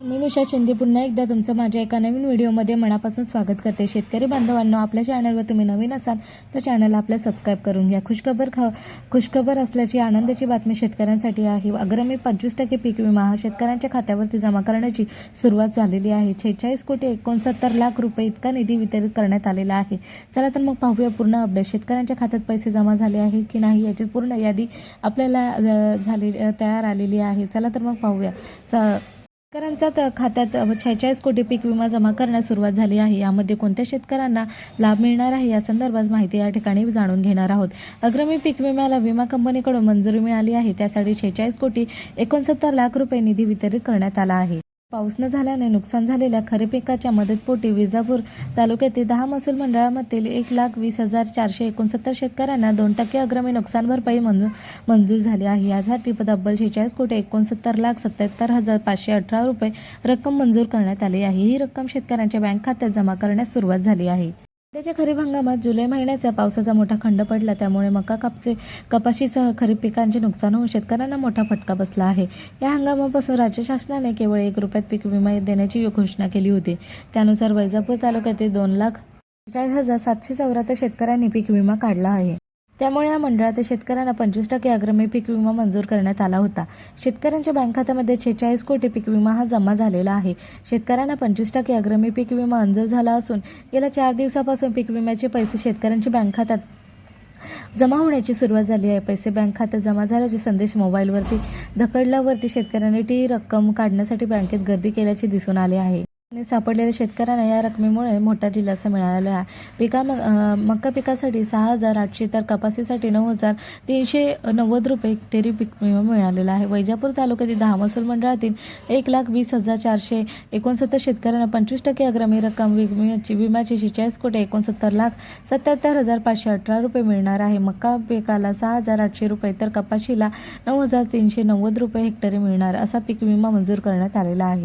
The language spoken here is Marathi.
मी निशा शिंदे पुन्हा एकदा तुमचं माझ्या एका नवीन व्हिडिओमध्ये मनापासून स्वागत करते. शेतकरी बांधवांनो आपल्या चॅनलवर तुम्ही नवीन असाल तर चॅनलला आपल्या सबस्क्राईब करून घ्या. खुशखबर खा खुशखबर असल्याची आनंदाची बातमी शेतकऱ्यांसाठी आहे. अग्रमी पंचवीस टक्के पीक विमा हा शेतकऱ्यांच्या खात्यावरती जमा करण्याची सुरुवात झालेली आहे. छेचाळीस कोटी एकोणसत्तर लाख रुपये इतका निधी वितरित करण्यात आलेला आहे. चला तर मग पाहूया पूर्ण अपडेट शेतकऱ्यांच्या खात्यात पैसे जमा झाले आहे की नाही याची पूर्ण यादी आपल्याला झालेली तयार आलेली आहे. चला तर मग पाहूया. च शेतकऱ्यांच्या त- खात्यात छेचाळीस कोटी पीक विमा जमा करण्यास सुरुवात झाली आहे. यामध्ये कोणत्या शेतकऱ्यांना लाभ मिळणार आहे या संदर्भात माहिती या ठिकाणी जाणून घेणार आहोत. अग्रमी पीक विम्याला विमा कंपनीकडून मंजुरी मिळाली आहे. त्यासाठी छेचाळीस कोटी एकोणसत्तर लाख रुपये निधी वितरित करण्यात आला आहे. पाऊस न झाल्याने नुकसान झालेल्या खरीप पिकाच्या मदतपोटी विजापूर तालुक्यातील दहा महसूल मंडळामधील एक लाख वीस हजार चारशे एकोणसत्तर शेतकऱ्यांना दोन टक्के अग्रमी नुकसान भरपाई मंजूर मंजूर झाली आहे. यासाठी तब्बल शेहेचाळीस कोटी एकोणसत्तर लाख सत्याहत्तर हजार पाचशे अठरा रुपये रक्कम मंजूर करण्यात आली आहे. ही रक्कम शेतकऱ्यांच्या बँक खात्यात जमा करण्यास सुरुवात झाली आहे. सध्याच्या खरीप हंगामात जुलै महिन्याचा पावसाचा मोठा खंड पडला. त्यामुळे मका कापचे कपाशीसह खरीप पिकांचे नुकसान होऊन शेतकऱ्यांना मोठा फटका बसला आहे. या हंगामापासून राज्य शासनाने केवळ एक रुपयात पीक विमा देण्याची घोषणा केली होती. त्यानुसार वैजापूर तालुक्यातील दोन लाख चाळीस हजार सातशे चौऱ्याहत्तर शेतकऱ्यांनी पीक विमा काढला आहे. त्यामुळे या मंडळात शेतकऱ्यांना पंचवीस टक्के अग्रमी पीक विमा मंजूर करण्यात आला होता. शेतकऱ्यांच्या बँक खात्यामध्ये छेचाळीस कोटी पीक विमा हा जमा झालेला आहे. शेतकऱ्यांना पंचवीस टक्के अग्रमी पीक विमा मंजूर झाला असून गेल्या चार दिवसापासून पीक विम्याचे पैसे शेतकऱ्यांच्या बँक खात्यात जमा होण्याची सुरुवात झाली आहे. पैसे बँक खात्यात जमा झाल्याचे संदेश मोबाईलवरती धकडल्यावरती शेतकऱ्यांनी टी रक्कम काढण्यासाठी बँकेत गर्दी केल्याचे दिसून आले आहे. सापडलेल्या शेतकऱ्यांना या रकमेमुळे मोठा दिलासा मिळाला आहे. पिका अं, मका पिकासाठी सहा हजार आठशे तर कपासीसाठी नऊ हजार तीनशे नव्वद रुपये हेक्टरी पीक विमा मिळालेला आहे. वैजापूर तालुक्यातील दहा महसूल मंडळातील एक लाख वीस हजार चारशे एकोणसत्तर शेतकऱ्यांना पंचवीस टक्के अग्रमी रक्कम विम्याची विम्याची शेहेचाळीस कोटी एकोणसत्तर लाख सत्याहत्तर हजार पाचशे अठरा रुपये मिळणार आहे. मका पिकाला सहा हजार आठशे रुपये तर कपाशीला नऊ हजार तीनशे नव्वद रुपये हेक्टरी मिळणार असा पीक विमा मंजूर करण्यात आलेला आहे.